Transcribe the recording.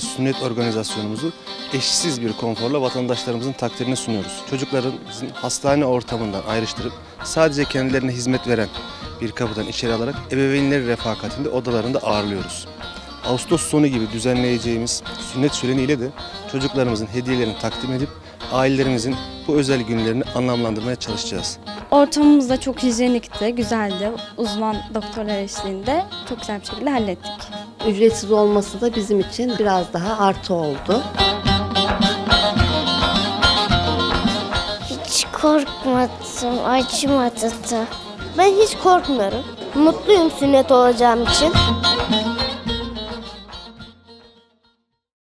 sünnet organizasyonumuzu eşsiz bir konforla vatandaşlarımızın takdirine sunuyoruz. Çocuklarımızın hastane ortamından ayrıştırıp sadece kendilerine hizmet veren bir kapıdan içeri alarak ebeveynleri refakatinde odalarında ağırlıyoruz. Ağustos sonu gibi düzenleyeceğimiz sünnet şöleniyle de çocuklarımızın hediyelerini takdim edip ailelerimizin bu özel günlerini anlamlandırmaya çalışacağız. Ortamımız da çok hijyenikti, güzeldi. Uzman doktorlar eşliğinde çok güzel bir şekilde hallettik. Ücretsiz olması da bizim için biraz daha artı oldu. Hiç korkmadım, acımadı da. Ben hiç korkmuyorum. Mutluyum sünnet olacağım için.